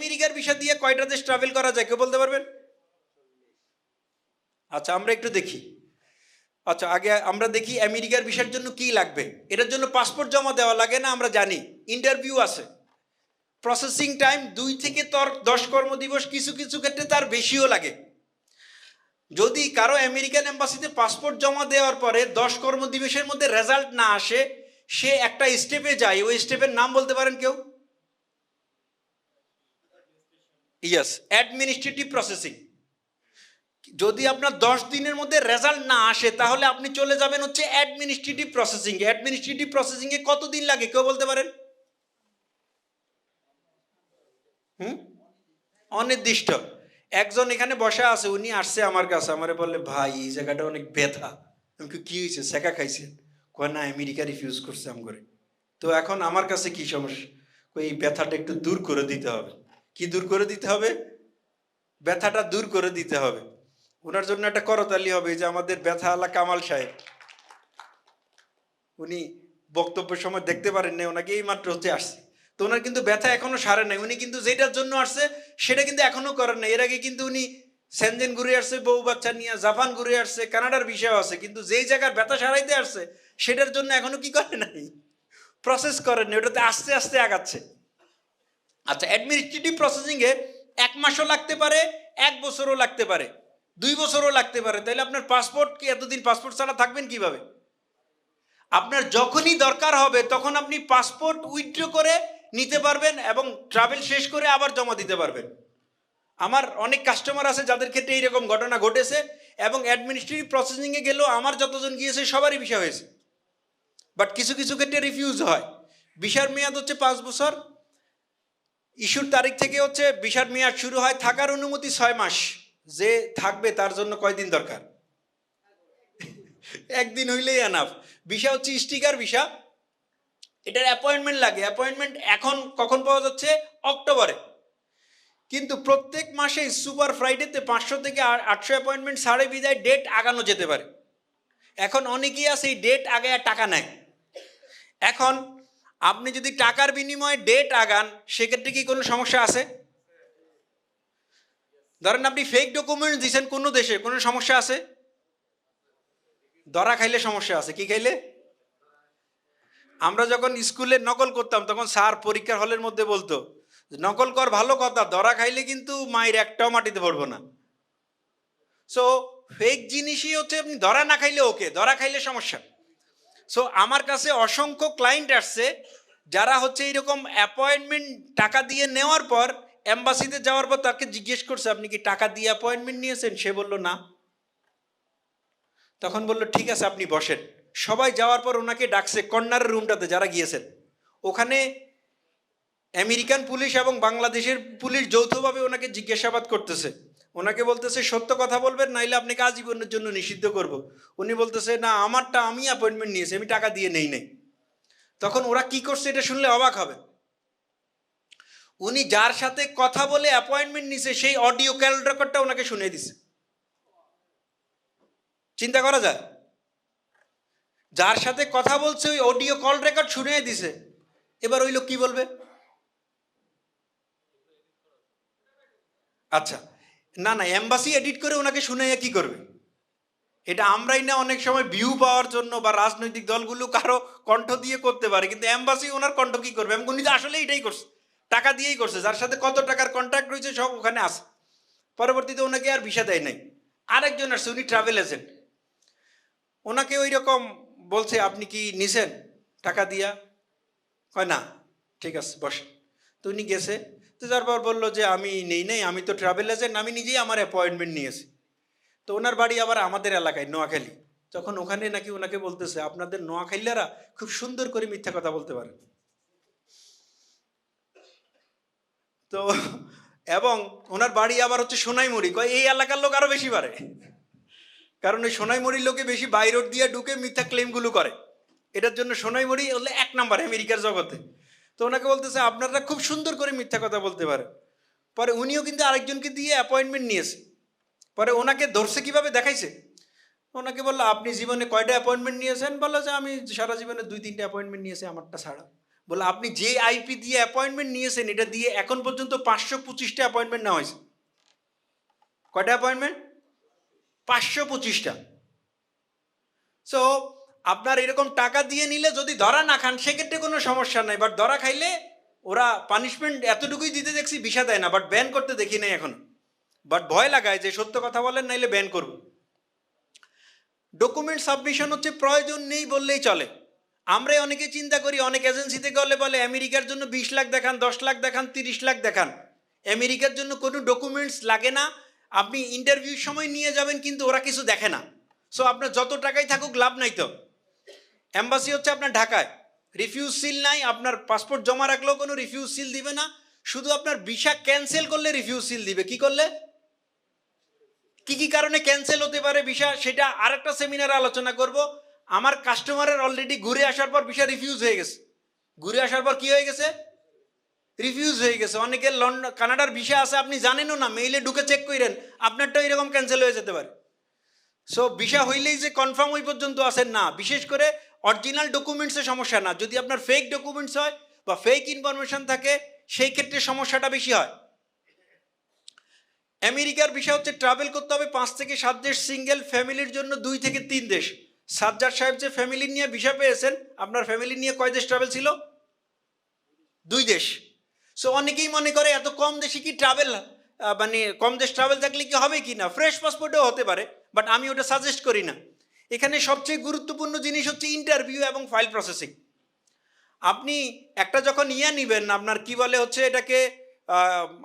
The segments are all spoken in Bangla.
আমেরিকার ভিসা দিয়ে কয়টা দেশ ট্রাভেল করা যায়, কেউ বলতে পারবেন? আচ্ছা আমরা একটু দেখি। আচ্ছা আগে আমরা দেখি আমেরিকার ভিসার জন্য কি লাগবে। এটার জন্য পাসপোর্ট জমা দেওয়া লাগে না, আমরা জানি। ইন্টারভিউ আছে। প্রসেসিং টাইম দুই থেকে তোর দশ কর্মদিবস, কিছু কিছু ক্ষেত্রে তার বেশিও লাগে। যদি কারও আমেরিকান এম্বাসিতে পাসপোর্ট জমা দেওয়ার পরে দশ কর্মদিবসের মধ্যে রেজাল্ট না আসে, সে একটা স্টেপে যায়। ওই স্টেপের নাম বলতে পারেন কেউ? ইয়েস অ্যাডমিনিস্ট্রেটিভ প্রসেসিং যদি আপনার দশ দিনের মধ্যে রেজাল্ট না আসে, তাহলে আপনি চলে যাবেন হচ্ছে অ্যাডমিনিস্ট্রেটিভ প্রসেসিং অ্যাডমিনিস্ট্রেটিভ প্রসেসিংয়ে কতদিন লাগে, কেউ বলতে পারেন? হুম? অনির্দিষ্ট। একজন এখানে বসা আছে, উনি আসছে আমার কাছে, আমারে বললে, ভাই, এই জায়গাটা অনেক ব্যথা। আমি কি হয়েছে শেখা খাইছেন? কয় না, আমেরিকা রিফিউজ করছে আম করে তো এখন আমার কাছে কি সমস্যা? এই ব্যথাটা একটু দূর করে দিতে হবে। কি দূর করে দিতে হবে? ব্যথাটা দূর করে দিতে হবে। ওনার জন্য একটা করতালি হবে যে আমাদের ব্যথা আলা কামাল সাহেব। উনি বক্তব্যের সময় দেখতে পারেন না ওনাকে এই মাত্র হচ্ছে আসছে। তো ওনার কিন্তু ব্যথা এখনও সারে নাই, উনি কিন্তু যেটার জন্য আসছে, সেটা কিন্তু এখনও করেন নাই। এর আগে কিন্তু উনি সেনজেন ঘুরে আসছে, বউ বাচ্চা নিয়ে জাপান ঘুরে আসছে, কানাডার বিষয় আছে, কিন্তু যেই জায়গার ব্যথা সারাইতে আসছে, সেটার জন্য এখনও কি করে নাই? প্রসেস করেন ওটাতে আস্তে আস্তে আগাচ্ছে। আচ্ছা অ্যাডমিনিস্ট্রেটিভ প্রসেসিংয়ে এক মাসও লাগতে পারে, এক বছরও লাগতে পারে, দুই বছরও লাগতে পারে। তাহলে আপনার পাসপোর্ট কি এতদিন পাসপোর্ট ছাড়া থাকবেন কীভাবে? আপনার যখনই দরকার হবে, তখন আপনি পাসপোর্ট উইথড্র করে নিতে পারবেন এবং ট্রাভেল শেষ করে আবার জমা দিতে পারবেন। আমার অনেক কাস্টমার আছে যাদের ক্ষেত্রে এইরকম ঘটনা ঘটেছে এবং অ্যাডমিনিস্ট্রেটিভ প্রসেসিংয়ে গেলেও আমার যতজন গিয়েছে, সবারই বিষয় হয়েছে। বাট কিছু কিছু ক্ষেত্রে রিফিউজ হয়। ভিসার মেয়াদ হচ্ছে পাঁচ বছর। ইস্যুর তারিখ থেকে হচ্ছে ভিসার মেয়াদ শুরু হয় থাকার অনুমতি ছয় মাস। যে থাকবে তার জন্য কয়দিন দরকার? একদিন হইলেই আনাফ ভিসা হচ্ছে স্টিকার ভিসা এটার অ্যাপয়েন্টমেন্ট লাগে। অ্যাপয়েন্টমেন্ট এখন কখন পাওয়া যাচ্ছে? অক্টোবরে। কিন্তু প্রত্যেক মাসে সুপার ফ্রাইডেতে পাঁচশো থেকে আটশো অ্যাপয়েন্টমেন্ট সাড়ে বিদায় ডেট আগানো যেতে পারে। এখন অনেকেই আছে এই ডেট আগে টাকা নেয়। এখন আপনি যদি টাকার বিনিময়ে ডেট আগান, সেক্ষেত্রে কি কোনো সমস্যা আছে? ধরেন আপনি ফেক ডকুমেন্ট দিয়েছেন কোনো দেশে, কোনো সমস্যা আছে? ধরা খাইলে সমস্যা আছে, কি খাইলে? আমরা যখন স্কুলে নকল করতাম, তখন স্যার পরীক্ষার হলের মধ্যে বলতো, নকল কর ভালো কথা, ধরা খাইলে কিন্তু মায়ের একটাও মাটিতে পড়ব না। সো ফেক জিনিসই হচ্ছে আপনি ধরা না খাইলে ওকে ধরা খাইলে সমস্যা। সো আমার কাছে অসংখ্য ক্লায়েন্ট আসছে, যারা হচ্ছে এইরকম অ্যাপয়েন্টমেন্ট টাকা দিয়ে নেওয়ার পর এম্বাসিতে যাওয়ার পর তাকে জিজ্ঞেস করছে, আপনি কি টাকা দিয়ে অ্যাপয়েন্টমেন্ট নিয়েছেন? সে বলল, না। তখন বলল, ঠিক আছে, আপনি বসেন। সবাই যাওয়ার পর ওনাকে ডাকছে কর্নারের রুমটাতে, যারা গিয়েছেন। ওখানে আমেরিকান পুলিশ এবং বাংলাদেশের পুলিশ যৌথভাবে ওনাকে জিজ্ঞাসাবাদ করতেছে। ওনাকে বলতেছে, সত্য কথা বলবেন, নাইলে আপনাকে আজীবনের জন্য নিষিদ্ধ করব। উনি বলতেছে, না, আমারটা আমি অ্যাপয়েন্টমেন্ট নিয়েছি, আমি টাকা দিয়ে নেই নাই। তখন ওরা কি করছে এটা শুনলে অবাক হবে। উনি যার সাথে কথা বলে অ্যাপয়েন্টমেন্ট নিছে, সেই অডিও ক্যাল রেকর্ডটা ওনাকে শুনিয়ে দিছে। চিন্তা করা যায়? যার সাথে কথা বলছে, ওই অডিও কল রেকর্ড শুনিয়ে দিছে। এবার ওই লোক কি বলবে? আচ্ছা না না এম্বাসি এডিট করে ওনাকে শুনাইয়া কি করবে? এটা আমরাই না অনেক সময় ভিউ পাওয়ার জন্য বা রাজনৈতিক দলগুলো কারও কণ্ঠ দিয়ে করতে পারে, কিন্তু এম্বাসি ওনার কণ্ঠ কি করবে? এবং উনি তো আসলে এটাই করছে, টাকা দিয়েই করছে, যার সাথে কত টাকার কন্ট্রাক্ট রয়েছে সব ওখানে আছে। পরবর্তীতে ওনাকে আর ভিসা দেয় নাই। আরেকজন আসছে উনি ট্রাভেল এজেন্ট ওনাকে ওই রকম বলছে, আপনি কি নিছেন টাকা দিয়া? হয় না, ঠিক আছে বসে তো উনি গেছে তো তারপর বলল যে, আমি নেই নেই, আমি তো ট্রাভেল এজেন্ট আমি নিজেই আমার অ্যাপয়েন্টমেন্ট নিয়েছি। তো ওনার বাড়ি আবার আমাদের এলাকায়, নোয়াখালী। তখন ওখানে নাকি ওনাকে বলতেছে, আপনাদের নোয়াখালীরা খুব সুন্দর করে মিথ্যা কথা বলতে পারে তো এবং ওনার বাড়ি আবার হচ্ছে সোনাইমুড়ি। কয়, এই এলাকার লোক আরও বেশি পারে কারণ ওই সোনাইমুড়ির লোকে বেশি বাইরোড দিয়ে ঢুকে মিথ্যা ক্লেমগুলো করে। এটার জন্য সোনাইমুড়ি হলে এক নাম্বার আমেরিকার জগতে। তো ওনাকে বলতেছে, আপনারা খুব সুন্দর করে মিথ্যা কথা বলতে পারে পরে উনিও কিন্তু আরেকজনকে দিয়ে অ্যাপয়েন্টমেন্ট নিয়েছে। পরে ওনাকে ধরছে কীভাবে দেখাইছে? ওনাকে বলল, আপনি জীবনে কয়টা অ্যাপয়েন্টমেন্ট নিয়েছেন? বলল যে, আমি সারা জীবনে দুই, তিনটা অ্যাপয়েন্টমেন্ট নিয়েছি আমারটা ছাড়া। বলে আপনি যে আইপি দিয়ে অ্যাপয়েন্টমেন্ট নিয়েছেন, এটা দিয়ে এখন পর্যন্ত পাঁচশো পঁচিশটা অ্যাপয়েন্টমেন্ট নেওয়া হয়েছে। কয়টা অ্যাপয়েন্টমেন্ট পাঁচশো পঁচিশটা। সো আপনার এরকম টাকা দিয়ে নিলে যদি ধরা না খান, সেক্ষেত্রে কোনো সমস্যা নাই। বাট ধরা খাইলে ওরা পানিশমেন্ট এতটুকুই দিতে দেখছি বিষা দেয় না। বাট ব্যান করতে দেখি নাই এখন। বাট ভয় লাগায় যে সত্য কথা বলেন, নাইলে ব্যান করব। ডকুমেন্ট সাবমিশন হচ্ছে প্রয়োজন নেই বললেই চলে। আমরা অনেকে চিন্তা করি, অনেক এজেন্সিতে গেলে বলে, আমেরিকার জন্য বিশ লাখ দেখান, দশ লাখ দেখান, তিরিশ লাখ দেখান। আমেরিকার জন্য কোনো ডকুমেন্টস লাগে না। আপনি ইন্টারভিউর সময় নিয়ে যাবেন, কিন্তু ওরা কিছু দেখে না। সো আপনার যত টাকাই থাকুক, লাভ নাই তো। অ্যাম্বাসি হচ্ছে আপনার ঢাকায়। রিফিউজ সিল নাই, আপনার পাসপোর্ট জমা রাখলেও কোনো রিফিউজ সিল দিবে না। শুধু আপনার ভিসা ক্যান্সেল করলে রিফিউজ সিল দিবে। কি করলে? কি কি কারণে ক্যান্সেল হতে পারে ভিসা সেটা আরেকটা সেমিনারে আলোচনা করব। আমার কাস্টমারের অলরেডি ঘুরে আসার পর ভিসা রিফিউজ হয়ে গেছে। ঘুরে আসার পর কি হয়ে গেছে? রিফিউজ হয়ে গেছে। অনেকের লন্ডন কানাডার ভিসা আছে, আপনি জানেনও না মেইলে ঢুকে চেক করেন আপনারটাও এরকম ক্যান্সেল হয়ে যেতে পারে। সো ভিসা হইলেই যে কনফার্ম ওই পর্যন্ত আসেন না। বিশেষ করে অরিজিনাল ডকুমেন্টসের সমস্যা না। যদি আপনার ফেক ডকুমেন্টস হয় বা ফেক ইনফরমেশন থাকে, সেই ক্ষেত্রে সমস্যাটা বেশি হয়। আমেরিকার বিষয় হচ্ছে ট্রাভেল করতে হবে পাঁচ থেকে সাত দেশ সিঙ্গেল ফ্যামিলির জন্য, দুই থেকে তিন দেশ। সাজ্জাদ সাহেব যে ফ্যামিলি নিয়ে ভিসা পেয়েছেন, আপনার ফ্যামিলি নিয়ে কয় দেশ ট্রাভেল ছিল? দুই দেশ। সো অনেকেই মনে করে, এত কম দেশে কি ট্রাভেল মানে কম দেশ ট্রাভেল থাকলে কি হবে কি না? ফ্রেশ পাসপোর্টেও হতে পারে বাট আমি ওটা সাজেস্ট করি না। এখানে সবচেয়ে গুরুত্বপূর্ণ জিনিস হচ্ছে ইন্টারভিউ এবং ফাইল প্রসেসিং আপনি একটা যখন ইয়া নিবেন, আপনার কি বলে হচ্ছে এটাকে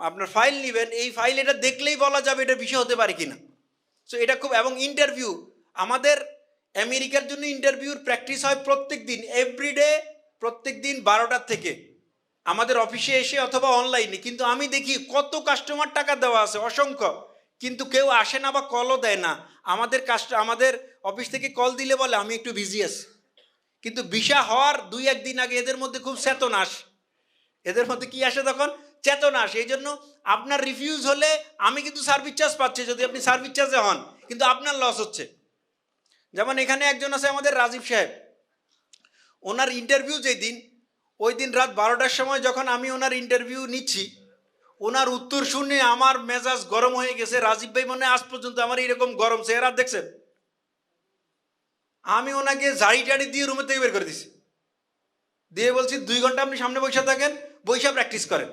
আপনার ফাইল নেবেন, এই ফাইল এটা দেখলেই বলা যাবে এটা বিষয় হতে পারে কিনা। সো এটা খুব, এবং ইন্টারভিউ আমাদের আমেরিকার জন্য ইন্টারভিউর প্র্যাকটিস হয় প্রত্যেক দিন এভরিডে প্রত্যেক দিন বারোটার থেকে। আমাদের অফিসে এসে অথবা অনলাইনে কিন্তু আমি দেখি কত কাস্টমার টাকা দেওয়া আছে, অসংখ্য। কিন্তু কেউ আসে না বা কলও দেয় না। আমাদের কাস্ট আমাদের অফিস থেকে কল দিলে বলে, আমি একটু বিজি আছি। কিন্তু ভিসা হওয়ার দুই একদিন আগে এদের মধ্যে খুব চেতনা আসে এদের মধ্যে কি আসে তখন? চেতনা আসে এই জন্য আপনার রিফিউজ হলে আমি কিন্তু সার্ভিস চার্জ পাচ্ছি, যদি আপনি সার্ভিস চার্জে হন। কিন্তু আপনার লস হচ্ছে। যেমন এখানে একজন আছে আমাদের রাজীব সাহেব। ওনার ইন্টারভিউ যেই দিন ওই দিন রাত বারোটার সময় যখন আমি ওনার ইন্টারভিউ নিচ্ছি ওনার উত্তর শুনে আমার মেজাজ গরম হয়ে গেছে। রাজীব ভাই মনে আজ পর্যন্ত আমার এরকম গরম চেহারা দেখছেন? আমি ওনাকে জাড়ি টাড়ি দিয়ে রুমে থেকে বের করে দিছি। দিয়ে বলছি, দুই ঘণ্টা আপনি সামনে বসে থাকেন বৈশা প্র্যাকটিস করেন।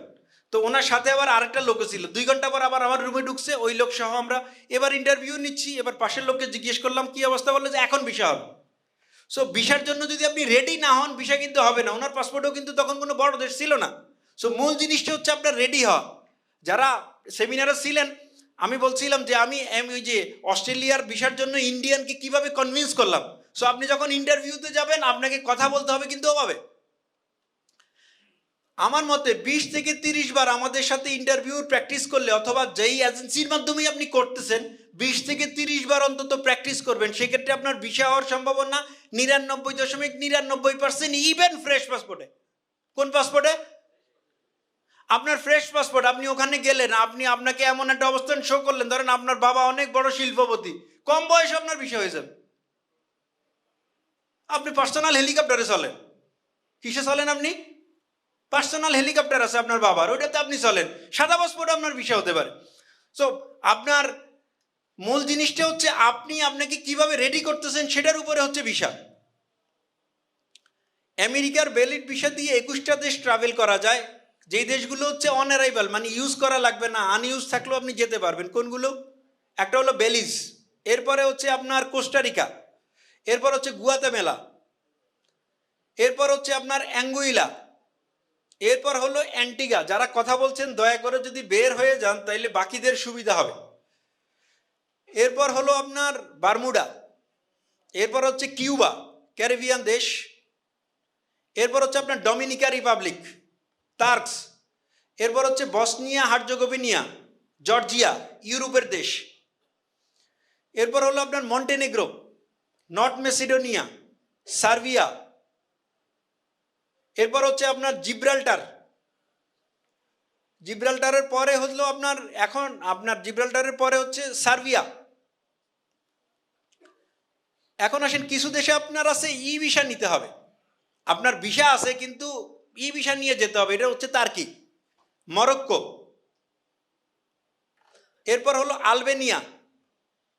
তো ওনার সাথে আবার আরেকটা লোকও ছিল। দুই ঘণ্টা পর আবার আমার রুমে ঢুকছে, ওই লোক সহ আমরা এবার ইন্টারভিউ নিচ্ছি, এবার পাশের লোককে জিজ্ঞেস করলাম, কি অবস্থা? বলল যে, এখন ভিসা হবে। সো ভিসার জন্য যদি আপনি রেডি না হন, ভিসা কিন্তু হবে না। ওনার পাসপোর্টও কিন্তু তখন কোনো বড় দেশ ছিল না। সো মূল জিনিসটা হচ্ছে আপনার রেডি হওয়া। যারা সেমিনারে ছিলেন, আমি বলছিলাম যে আমি ওই যে অস্ট্রেলিয়ার ভিসার জন্য ইন্ডিয়ানকে কীভাবে কনভিন্স করলাম। সো আপনি যখন ইন্টারভিউতে যাবেন, আপনাকে কথা বলতে হবে কিন্তু ওভাবে। আমার মতে বিশ থেকে তিরিশ বার আমাদের সাথে ইন্টারভিউর প্র্যাকটিস করলে অথবা যেই এজেন্সির মাধ্যমেই আপনি করতেছেন, বিশ থেকে তিরিশ বার অন্তত প্র্যাকটিস করবেন, সেক্ষেত্রে আপনার ভিসা হওয়ার সম্ভাবনা নিরানব্বই দশমিক নিরানব্বই পার্সেন্ট ইভেন ফ্রেশ পাসপোর্টে কোন পাসপোর্টে আপনার ফ্রেশ পাসপোর্ট আপনি ওখানে গেলেন, আপনি আপনাকে এমন একটা অবস্থান শো করলেন, ধরেন আপনার বাবা অনেক বড় শিল্পপতি, কম বয়সে আপনার বিষয় হয়ে যাবে। আপনি পার্সোনাল হেলিকপ্টারে চলেন। কিসে চলেন আপনি? পার্সোনাল হেলিকপ্টার আছে আপনার বাবার, ওইটাতে আপনি চলেন। সাদা পাসপোর্ট আপনার বিষয় হতে পারে। সো আপনার মূল জিনিসটা হচ্ছে আপনি আপনাকে কীভাবে রেডি করতেছেন সেটার উপরে হচ্ছে বিষয় আমেরিকার ভ্যালিড ভিসা দিয়ে একুশটা দেশ ট্রাভেল করা যায়। যেই দেশগুলো হচ্ছে অন অ্যারাইভাল মানে ইউজ করা লাগবে না আনইউজ থাকলেও আপনি যেতে পারবেন। কোনগুলো? একটা হলো বেলিজ এরপরে হচ্ছে আপনার কোস্টারিকা এরপর হচ্ছে গুয়াতেমেলা এরপর হচ্ছে আপনার অ্যাঙ্গুইলা এরপর হলো অ্যান্টিগা যারা কথা বলছেন, দয়া করে যদি বের হয়ে যান, তাইলে বাকিদের সুবিধা হবে। এরপর হলো আপনার বারমুডা এরপর হচ্ছে কিউবা ক্যারিবিয়ান দেশ, এরপর হচ্ছে আপনার ডমিনিকা রিপাবলিক তার্কস। এরপর হচ্ছে বসনিয়া, হার্জোগোভিনিয়া, জর্জিয়া, ইউরোপের দেশ। এরপর হলো আপনার মন্টেনেগ্রো, নর্থ মেসিডোনিয়া, সার্বিয়া। এরপর হচ্ছে আপনার জিব্রাল্টার। জিব্রাল্টারের পরে হলো আপনার এখন আপনার জিব্রাল্টারের পরে হচ্ছে সার্বিয়া। এখন আসেন, কিছু দেশে আপনার আছে ই ভিসা নিতে হবে। আপনার ভিসা আছে, কিন্তু ই ভিসা নিয়ে যেতে হবে, এটা হচ্ছে তার কি মরক্কো। এরপর হলো Albania.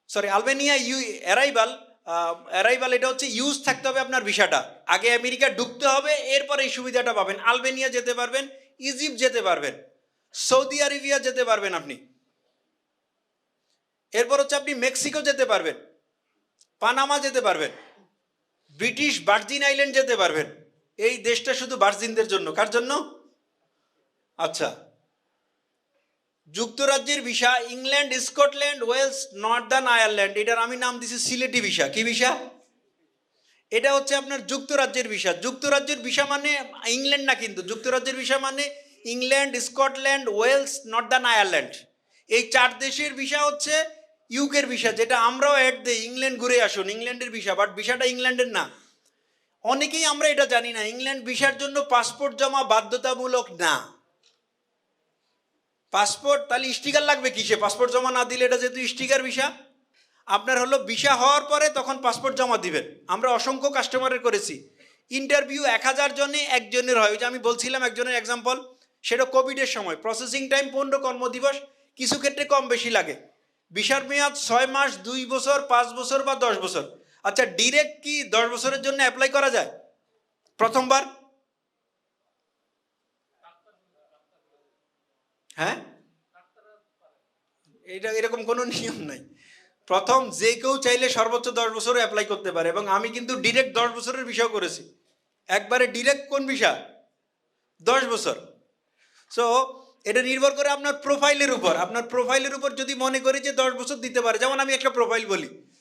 Sorry Albania you, arrival arrival এটা হচ্ছে ইউজ থাকতে হবে আপনার ভিসাটা। আগে আমেরিকা ঢুকতে হবে, এরপর এই সুবিধাটা পাবেন। আলবেনিয়া যেতে পারবেন, ইজিপ্ট যেতে পারবেন, সৌদি আরেবিয়া যেতে পারবেন আপনি। এরপর হচ্ছে আপনি মেক্সিকো যেতে পারবেন, পানামা যেতে পারবেন, ব্রিটিশ ভার্জিন আইল্যান্ড যেতে পারবেন। এই দেশটা শুধু ভার্জিনদের জন্য। কার জন্য? আচ্ছা। যুক্তরাজ্যের visa, England, Scotland, Wales, Northern Ireland, এটার আমি নাম দিছি সিলেটি ভিসা। কি ভিসা? এটা হচ্ছে আপনার যুক্তরাজ্যের ভিসা। যুক্তরাজ্যের ভিসা মানে ইংল্যান্ড না কিন্তু, যুক্তরাজ্যের ভিসা মানে England, Scotland, Wales, Northern Ireland. এই চার দেশের ভিসা হচ্ছে ইউকের ভিসা, যেটা আমরাও অ্যাড দিই, ইংল্যান্ড ঘুরে আসুন, ইংল্যান্ডের ভিসা বাট ভিসাটা ইংল্যান্ডের না। অনেকেই আমরা এটা জানি না, ইংল্যান্ড ভিসার জন্য পাসপোর্ট জমা বাধ্যতামূলক না। পাসপোর্ট, তাহলে স্টিকার লাগবে কিসে? পাসপোর্ট জমা না দিলে এটা যেহেতু স্টিকার ভিসা। আপনার হলো ভিসা হওয়ার পরে তখন পাসপোর্ট জমা দিবেন। আমরা অসংখ্য কাস্টমারের করেছি। ইন্টারভিউ এক হাজার জনে একজনের হয়। ওই যে আমি বলছিলাম একজনের এক্সাম্পল সেটা কোভিডের সময়। প্রসেসিং টাইম পনেরো কর্মদিবস, কিছু ক্ষেত্রে কম বেশি লাগে। ভিসার মেয়াদ ছয় মাস, দুই বছর, পাঁচ বছর বা দশ বছর। আচ্ছা ডিরেক্ট কি দশ বছরের জন্য অ্যাপ্লাই করা যায়? প্রথমবার? হ্যাঁ? এটা এরকম কোনো নিয়ম নাই। প্রথম যে কেউ চাইলে সর্বোচ্চ দশ বছরও অ্যাপ্লাই করতে পারে এবং আমি কিন্তু ডিরেক্ট দশ বছরের বিষয় করেছি। একবারে ডিরেক্ট কোন বিষয়? দশ বছর। সো এটা নির্ভর করে আপনার প্রোফাইলের উপর। আপনার প্রোফাইলের উপর যদি মনে করি যে দশ বছর দিতে পারে, যেমন আমি একটা প্রোফাইল বলি।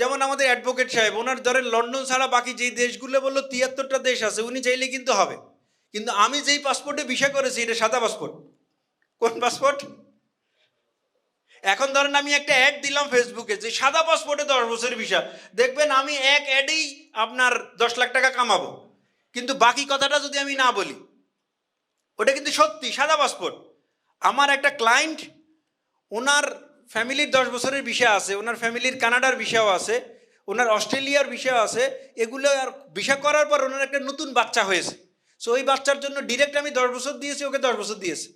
যেমন আমাদের অ্যাডভোকেট সাহেব, ওনার ধরেন লন্ডন ছাড়া বাকি যেই দেশগুলো বলল তিয়াত্তরটা দেশ আছে, উনি চাইলে কিন্তু হবে। কিন্তু আমি যেই পাসপোর্টে ভিসা করেছি, এটা সাদা পাসপোর্ট কোন পাসপোর্ট এখন ধরেন আমি একটা অ্যাড দিলাম ফেসবুকে যে সাদা পাসপোর্টে দশ বছরের ভিসা দেখবেন আমি এক অ্যাডেই আপনার দশ লাখ টাকা কামাবো। কিন্তু বাকি কথাটা যদি আমি না বলি, ওটা কিন্তু সত্যি, সাদা পাসপোর্ট আমার একটা ক্লায়েন্ট ওনার ফ্যামিলির দশ বছরের বিষয় আছে, ওনার ফ্যামিলির কানাডার বিষয়ও আছে, ওনার অস্ট্রেলিয়ার বিষয় আছে, এগুলো আর বিষয় করার পর ওনার একটা নতুন বাচ্চা হয়েছে। সো ওই বাচ্চার জন্য ডিরেক্ট আমি দশ বছর দিয়েছি, ওকে দশ বছর দিয়েছি।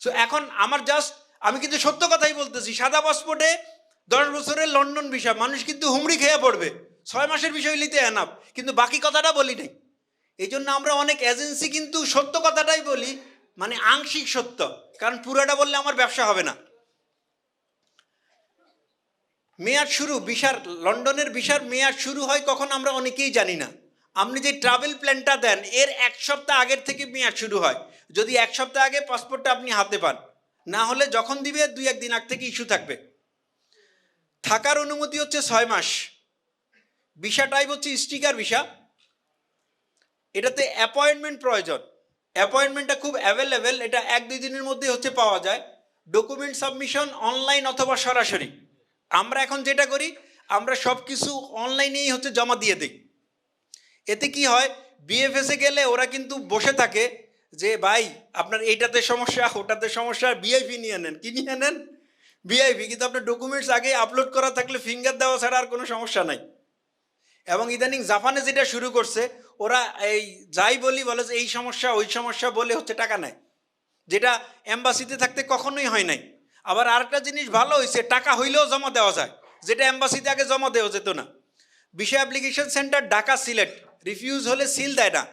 সো এখন আমার জাস্ট আমি কিন্তু সত্য কথাই বলতেছি, সাদা পাসপোর্টে দশ বছরের লন্ডন বিষয়, মানুষ কিন্তু হুমড়ি খেয়ে পড়বে। ছয় মাসের বিষয় নিতে এনাফ কিন্তু বাকি কথাটা বলি নাই। এই জন্য আমরা অনেক এজেন্সি কিন্তু সত্য কথাটাই বলি মানে আংশিক সত্য, কারণ পুরাটা বললে আমার ব্যবসা হবে না। মেয়াদ শুরু, বিশার, লন্ডনের বিশার মেয়াদ শুরু হয় কখন আমরা অনেকেই জানি না। আপনি যে ট্রাভেল প্ল্যানটা দেন, এর এক সপ্তাহ আগের থেকে মেয়াদ শুরু হয়। যদি এক সপ্তাহ আগে পাসপোর্টটা আপনি হাতে পান, না হলে যখন দিবে, দুই একদিন আগ থেকে ইস্যু থাকবে। থাকার অনুমতি হচ্ছে ছয় মাস। ভিসা টাইপ হচ্ছে স্টিকার ভিসা এটাতে অ্যাপয়েন্টমেন্ট প্রয়োজন। অ্যাপয়েন্টমেন্টটা খুব অ্যাভেলেবেল এটা এক দুই দিনের মধ্যে হচ্ছে পাওয়া যায়। ডকুমেন্ট সাবমিশন অনলাইন অথবা সরাসরি। আমরা এখন যেটা করি, আমরা সব কিছু অনলাইনেই হচ্ছে জমা দিয়ে দিই। এতে কি হয় বিএফএসে গেলে ওরা কিন্তু বসে থাকে যে, ভাই, আপনার এইটাতে সমস্যা, ওটাতে সমস্যা বিআইপি নিয়ে নেন। কি নিয়ে নেন? বিআইপি কিন্তু আপনার ডকুমেন্টস আগে আপলোড করা থাকলে ফিঙ্গার দেওয়া ছাড়া আর কোনো সমস্যা নাই। এবং ইদানিং জাপানে যেটা শুরু করছে, ওরা এই যাই বলি বলে যে, এই সমস্যা, ওই সমস্যা বলে হচ্ছে টাকা নেয়। যেটা এম্বাসিতে থাকতে কখনোই হয় নাই। আবার আরেকটা জিনিস ভালো হয়েছে টাকা হইলেও জমা দেওয়া যায়। যেটা এম্বাসিতে আগে জমা দেওয়া যেত না। বিষয় application centre Dhaka Sylhet. Refuse হলে সিল দেয় না।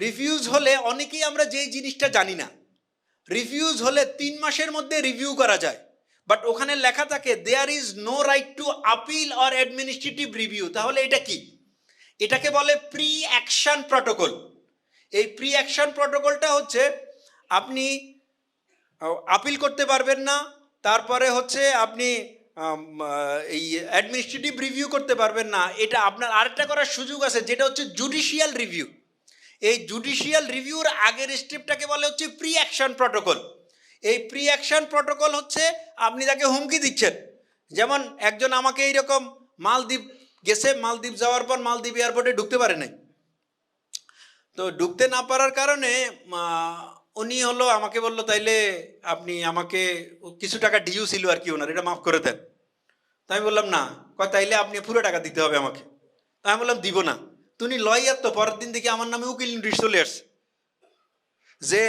রিফিউজ হলে অনেকেই আমরা যেই জিনিসটা জানি না। রিফিউজ হলে তিন মাসের মধ্যে রিভিউ করা যায়। বাট ওখানে লেখা থাকে there is no right to appeal or administrative review তাহলে এটা কি? এটাকে বলে প্রি অ্যাকশন প্রটোকল এই প্রি অ্যাকশন প্রটোকলটা হচ্ছে, আপনি আপিল করতে পারবেন না, তারপরে হচ্ছে আপনি এই অ্যাডমিনিস্ট্রেটিভ রিভিউ করতে পারবেন না। এটা আপনার আরেকটা করার সুযোগ আছে, যেটা হচ্ছে জুডিশিয়াল রিভিউ এই জুডিশিয়াল রিভিউর আগের স্টেপটাকে বলে হচ্ছে প্রি অ্যাকশন প্রটোকল এই প্রি অ্যাকশন প্রটোকল হচ্ছে আপনি তাকে হুমকি দিচ্ছেন। যেমন একজন আমাকে এইরকম মালদ্বীপ গেছে, মালদ্বীপ যাওয়ার পর মালদ্বীপ এয়ারপোর্টে ঢুকতে পারে নাই। তো ঢুকতে না পারার কারণে উনি হলো আমাকে বলল, তাইলে আপনি আমাকে কিছু টাকা ডিউ ছিল আর কি ওনার, এটা মাফ করে দেন। তো আমি বললাম, না। কয়, তাইলে আপনি পুরো টাকা দিতে হবে আমাকে। তো আমি বললাম, দিব না। তুমি লয়ার, তো পরের দিন দেখি আমার নামে উকিল নোটিশ চলে আসছে। যে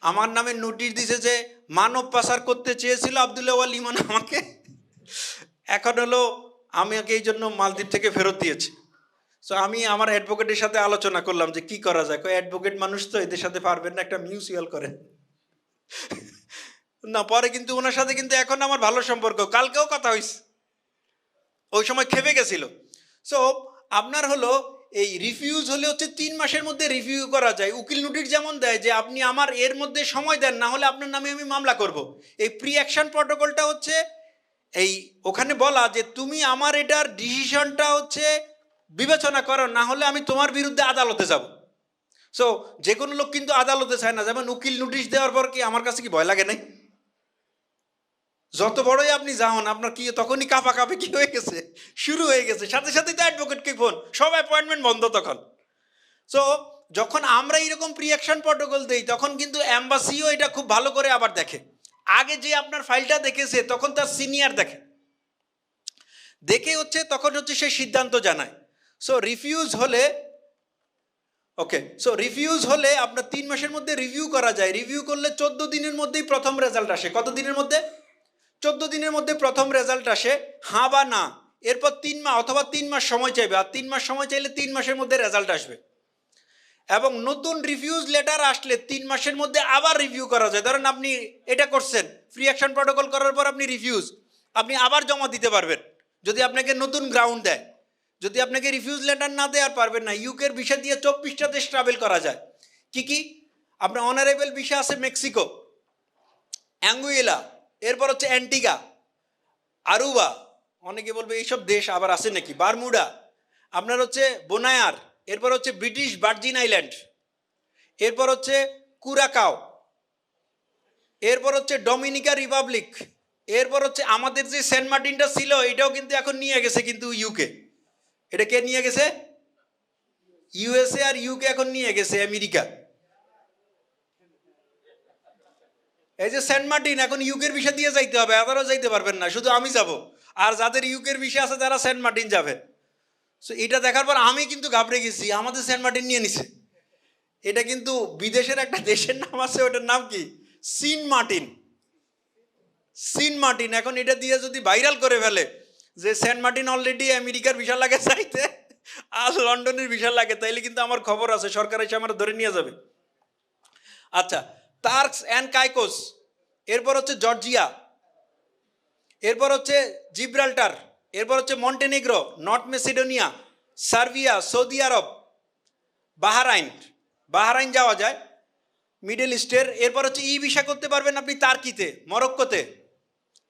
আমার নামে নোটিশ দিছে যে মানব পাচার করতে চেয়েছিল আবদুল্লাহ ওয়াল ইমান আমাকে। এখন হলো আমাকে এই জন্য মালদ্বীপ থেকে ফেরত দিয়েছে। সো আমি আমার অ্যাডভোকেটের সাথে আলোচনা করলাম যে কি করা যায়। অ্যাডভোকেট মানুষ তো এদের সাথে পারবেন না একটা মিউচুয়াল করেন। না, পরে কিন্তু ওনার সাথে কিন্তু এখন আমার ভালো সম্পর্ক। কালকেও কথা হয়েছে ওই সময় খেপে গেছিল। সো আপনার হলো এই রিফিউজ হলে হচ্ছে তিন মাসের মধ্যে রিভিউ করা যায়। উকিল নোটিশ যেমন দেয় যে আপনি আমার এর মধ্যে সময় দেন, না হলে আপনার নামে আমি মামলা করব। এই প্রি অ্যাকশন প্রটোকলটা হচ্ছে এই ওখানে বলা যে তুমি আমার এটার ডিসিশনটা হচ্ছে বিবেচনা করো, না হলে আমি তোমার বিরুদ্ধে আদালতে যাব। সো যে কোনো লোক কিন্তু আদালতে চায় না। যেমন উকিল নোটিশ দেওয়ার পর কি আমার কাছে কি ভয় লাগে নাই? যত বড়ই আপনি যান আপনার কি তখনই কাপা কাপে কি হয়ে গেছে? শুরু হয়ে গেছে। সাথে সাথে তো অ্যাডভোকেটকে ফোন সব অ্যাপয়েন্টমেন্ট বন্ধ তখন। সো যখন আমরা এরকম প্রিয়াকশন প্রটোকল দেই, তখন কিন্তু অ্যাম্বাসিও এটা খুব ভালো করে আবার দেখে। আগে যে আপনার ফাইলটা দেখেছে, তখন তার সিনিয়র দেখে। দেখে হচ্ছে, তখন হচ্ছে সে সিদ্ধান্ত জানায়। সো রিফিউজ হলে ওকে সো রিভিউজ হলে আপনার তিন মাসের মধ্যে রিভিউ করা যায়। রিভিউ করলে চোদ্দ দিনের মধ্যেই প্রথম রেজাল্ট আসে। কত দিনের মধ্যে? চোদ্দ দিনের মধ্যে প্রথম রেজাল্ট আসে হাঁ বা না। এরপর তিন মাস অথবা তিন মাস সময় চাইবে, আর তিন মাস সময় চাইলে তিন মাসের মধ্যে রেজাল্ট আসবে। এবং নতুন রিভিউজ লেটার আসলে তিন মাসের মধ্যে আবার রিভিউ করা যায়। ধরেন আপনি এটা করছেন ফ্রি অ্যাকশন প্রটোকল করার পর আপনি রিভিউজ আপনি আবার জমা দিতে পারবেন। যদি আপনাকে নতুন গ্রাউন্ড দেয়। যদি আপনাকে রিফিউজ লেটার না দেওয়ার পারবেন না ইউকের বিষয় দিয়ে চব্বিশটা দেশ ট্রাভেল করা যায়। কি কি? আপনার অনারেবল বিষয় আছে মেক্সিকো অ্যাঙ্গুয়েলা এরপর হচ্ছে অ্যান্টিগা আরুবা অনেকে বলবে এইসব দেশ আবার আছে নাকি? বারমুডা আপনার হচ্ছে বোনায়ার এরপর হচ্ছে ব্রিটিশ ভার্জিন আইল্যান্ড এরপর হচ্ছে কুরাকাও এরপর হচ্ছে ডমিনিকা রিপাবলিক এরপর হচ্ছে আমাদের যে সেন্ট মার্টিনটা ছিল, এটাও কিন্তু এখন নিয়ে গেছে কিন্তু ইউকে এটা কে নিয়ে গেছে? ইউএসএ আর ইউকে এখন নিয়ে গেছে, আমেরিকা। এই যে সেন্ট মার্টিন, এখন ইউকের বিষয় দিয়ে যাইতে হবে, আবারও যাইতে পারবেন না, শুধু আমি যাব। আর যাদের ইউকের বিষয় আছে, তারা সেন্ট মার্টিন যাবে। সো এটা দেখার পর আমি কিন্তু ঘাবড়ে গেছি, আমাদের সেন্ট মার্টিন নিয়ে নিছে। এটা কিন্তু বিদেশের একটা দেশের নাম আছে, ওটার নাম কি? Scene Martin. সিন মার্টিন, এখন এটা দিয়ে যদি ভাইরাল করে ফেলে যে সেন্ট মার্টিন অলরেডি আমেরিকার বিশাল লাগে চাইতে, আর লন্ডনের বিশাল লাগে, তাইলে কিন্তু আমার খবর আছে, সরকার এসে আমার ধরে নিয়ে যাবে। আচ্ছা তার্কস অ্যান্ড কাইকোস, এরপর হচ্ছে জর্জিয়া, এরপর হচ্ছে জিব্রাল্টার, এরপর হচ্ছে Montenegro, North Macedonia, Serbia, Saudi Arab, Bahrain Bahrain যাওয়া যায়, মিডল ইস্টের, এরপর হচ্ছে ই ভিসা করতে পারবেন আপনি তার্কিতে, মরক্কোতে,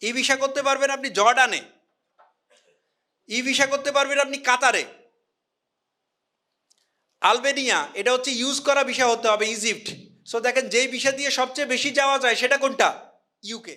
ই ভিসা করতে পারবেন আপনি জর্ডানে। ই ভিসা করতে পারবেন আপনি কাতারে। আলবেনিয়া, এটা হচ্ছে ইউজ করা ভিসা হতে হবে ইজিপ্ট সো দেখেন, যেই ভিসা দিয়ে সবচেয়ে বেশি যাওয়া যায়, সেটা কোনটা? ইউকে